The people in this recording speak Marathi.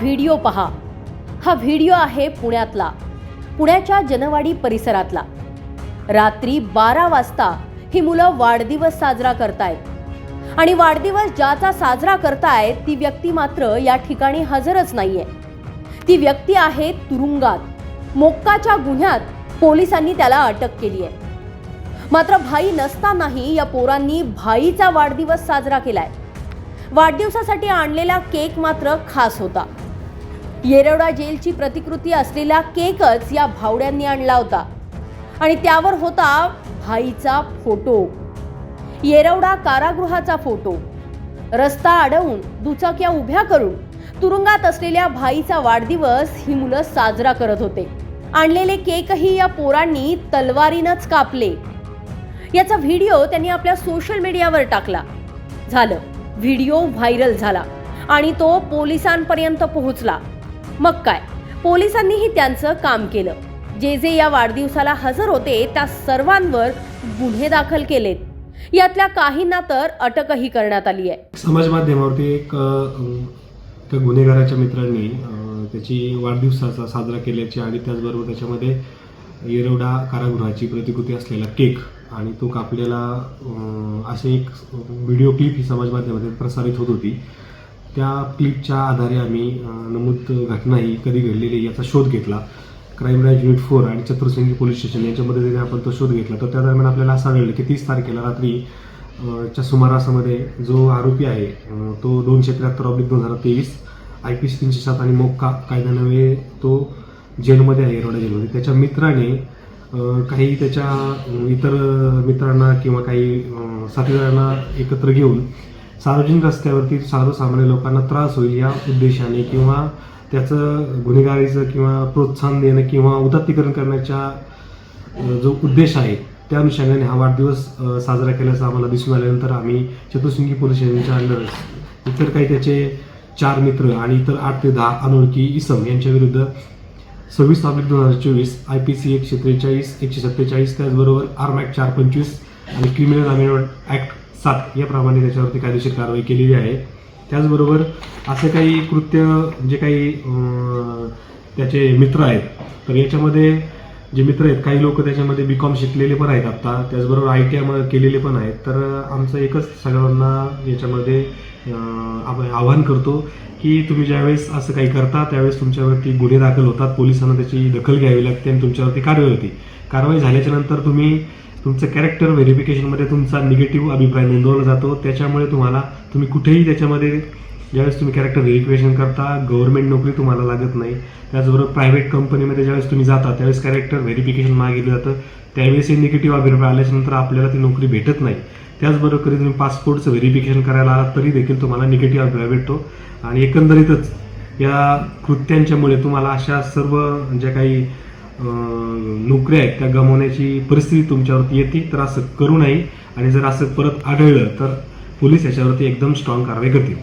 व्हिडिओ पहा. हा व्हिडिओ आहे पुण्यातला. पुण्याच्या जनवाडी परिसरातला. रात्री बारा वाजता ही मुलं वाढदिवस साजरा करतायत. आणि वाढदिवस ज्याचा साजरा करतायत ती व्यक्ती मात्र या ठिकाणी हजरच नाहीये. ती व्यक्ती आहे तुरुंगात. मोक्काच्या गुन्ह्यात पोलिसांनी त्याला अटक केली आहे मात्र भाई नसतानाही या पोरांनी भाईचा वाढदिवस साजरा केलाय. वाढदिवसासाठी आणलेला केक मात्र खास होता. येरवडा जेलची प्रतिकृती असलेला केकच या भावड्यांनी आणला होता. आणि त्यावर होता भाईचा फोटो. येरवडा कारागृहाचा फोटो. रस्ता अडवून दुचाक्या उभ्या करून तुरुंगात असलेल्या भाईचा वाढदिवस ही मुलं साजरा करत होते. आणलेले केकही या पोरांनी तलवारीनंच कापले. याचा व्हिडिओ त्यांनी आपल्या सोशल मीडियावर टाकला. झालं. व्हिडिओ व्हायरल झाला आणि तो पोलिसांपर्यंत पोहोचला. मग काय? पोलिसांनीही त्यांचं काम केलं. जे जे या वाढदिवसाला हजर होते त्या सर्वांवर गुन्हे दाखल केलेत. यातल्या काहींना तर अटकही करण्यात आली आहे. समाज माध्यमावरती एक त्या गुन्हेगाराच्या मित्रांनी त्याची वाढदिवसाचा साजरा केल्याची आणि त्याचबरोबर त्याच्यामध्ये येरवडा कारागृहाची प्रतिकृती असलेला केक आणि तो कापलेला असे एक व्हिडिओ क्लिप ही समाज माध्यमात प्रसारित होत होती. त्या क्लिपच्या आधारे आम्ही नमूद घटना ही कधी घडलेली याचा शोध घेतला. क्राईम ब्रँच युनिट फोर आणि चतुर्सिंगी पोलीस स्टेशन यांच्या मदतीने आपण तो शोध घेतला तर त्या दरम्यान आपल्याला असं आढळलं की तीस तारखेला रात्री च्या सुमारासामध्ये जो आरोपी आहे तो दोनशे त्र्याहत्तर ऑब्लिक दोन हजार तेवीस आय पी सी तीनशे सात आणि मोक्का कायद्यानवे तो जेलमध्ये आहे येरवडा जेलमध्ये. त्याच्या मित्राने काही त्याच्या इतर मित्रांना किंवा काही साथीदारांना एकत्र घेऊन सार्वजनिक रस्त्यावरती सर्वसामान्य लोकांना त्रास होईल या उद्देशाने किंवा त्याचं गुन्हेगारीचं किंवा प्रोत्साहन देणं किंवा उदात्तीकरण करण्याच्या जो उद्देश आहे त्या अनुषंगाने हा वाढदिवस साजरा केल्याचं आम्हाला दिसून आल्यानंतर आम्ही चतुर्सिंगी पोलीस स्टेशनच्या अंडर इतर काही त्याचे चार मित्र आणि इतर आठ ते दहा अनोळखी इसम यांच्या विरुद्ध सव्वीस ऑब्लिक दोन हजार चोवीस आय पी सी एकशे त्रेचाळीस एकशे सत्तेचाळीस त्याचबरोबर आर्म ॲक्ट चार पंचवीस आणि क्रिमिनल अमेंडमेंट ॲक्ट सात याप्रमाणे त्याच्यावरती कायदेशीर कारवाई केलेली आहे. त्याचबरोबर असं काही कृत्य जे काही त्याचे मित्र आहेत तर याच्यामध्ये जे मित्र आहेत काही लोक त्याच्यामध्ये बी कॉम शिकलेले पण आहेत आत्ता त्याचबरोबर आय टी आय केलेले पण आहेत. तर आमचं एकच सगळ्यांना याच्यामध्ये आपण आवाहन करतो की तुम्ही ज्यावेळेस असं काही करता त्यावेळेस तुमच्यावरती गुन्हे दाखल होतात. पोलिसांना त्याची दखल घ्यावी लागते आणि तुमच्यावरती कारवाई होती. कारवाई झाल्याच्यानंतर तुम्ही तुमचं कॅरेक्टर व्हेरिफिकेशनमध्ये तुमचा निगेटिव्ह अभिप्राय नोंदवला जातो. त्याच्यामुळे तुम्हाला तुम्ही कुठेही त्याच्यामध्ये ज्यावेळेस तुम्ही कॅरेक्टर व्हेरिफिकेशन करता गव्हर्नमेंट नोकरी तुम्हाला लागत नाही. त्याचबरोबर प्रायव्हेट कंपनीमध्ये ज्यावेळेस तुम्ही जाता त्यावेळेस कॅरेक्टर व्हेरिफिकेशन मागितलं जातं. त्यावेळेस हे निगेटिव्ह अभिप्राय आल्याच्यानंतर आपल्याला ती नोकरी भेटत नाही. त्याचबरोबर कधी तुम्ही पासपोर्टचं व्हेरिफिकेशन करायला आलात तरी देखील तुम्हाला निगेटिव्ह अभिप्राय भेटतो. आणि एकंदरीतच या कृत्यांच्यामुळे तुम्हाला अशा सर्व ज्या काही नोकऱ्या आहेत त्या गमावण्याची परिस्थिती तुमच्यावरती येते तर असं करू नये. आणि जर असं परत आढळलं तर पोलीस याच्यावरती एकदम स्ट्रॉंग कारवाई करतील.